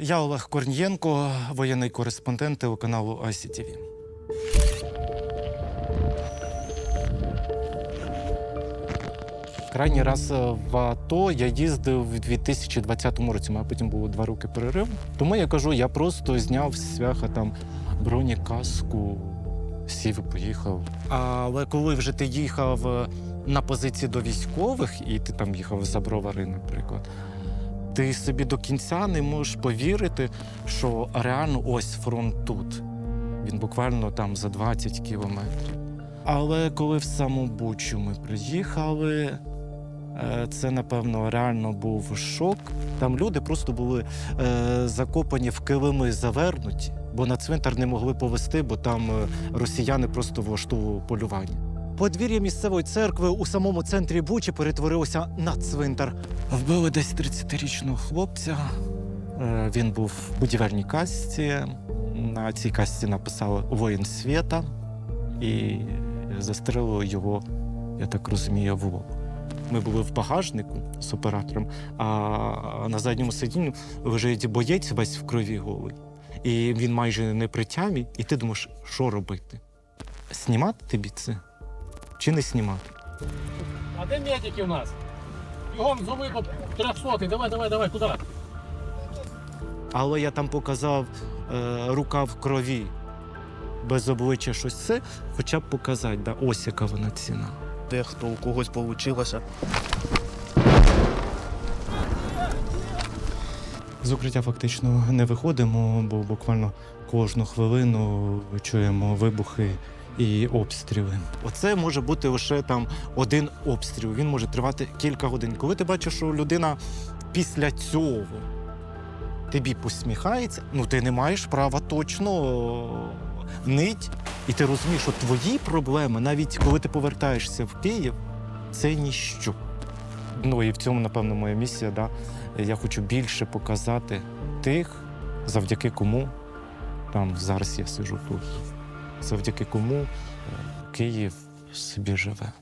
Я Олег Корнієнко, воєнний кореспондент телеканалу ICTV. Крайній раз е, в АТО я їздив у 2020 році, а потім було два роки перерив. Тому я кажу, я просто зняв з свяха там бронекаску, сів і поїхав. Але коли вже ти їхав е, на позиції до військових, і ти там їхав за бровари, наприклад, ти собі до кінця не можеш повірити, що реально ось фронт тут. Він буквально там за 20 кілометрів. Але коли в саму Бучу ми приїхали, е, це, напевно, реально був шок. Там люди просто були е, закопані в килими завернуті, бо на цвинтар не могли повезти, бо там е, росіяни просто влаштовували полювання. Подвір'я місцевої церкви у самому центрі Бучі перетворилося на цвинтар. Вбили десь 30-річного хлопця. Е, Він був в будівельній касті. На цій касті написали Воїн світа і застрелили його, я так розумію, в лоб. Ми були в багажнику з оператором, а на задньому сидінні лежить боєць весь в крові голий. І він майже не при тямі, і ти думаєш, що робити? Знімати тобі це чи не знімати? А де медики у нас? Бігом зуби по 300, давай, давай, давай, куди? Але я там показав е, рука в крові, без обличчя щось це, хоча б показати, да, ось яка вона ціна. Дехто у когось вийшло. З укриття фактично не виходимо, бо буквально кожну хвилину чуємо вибухи і обстріли. Оце може бути лише там один обстріл. Він може тривати кілька годин. Коли ти бачиш, що людина після цього тобі посміхається, ну ти не маєш права точно нить. І ти розумієш, що твої проблеми, навіть коли ти повертаєшся в Київ, це ніщо. Ну і в цьому, напевно, моя місія. Да? Я хочу більше показати тих, завдяки кому там зараз я сиджу тут, завдяки кому е, Київ собі живе.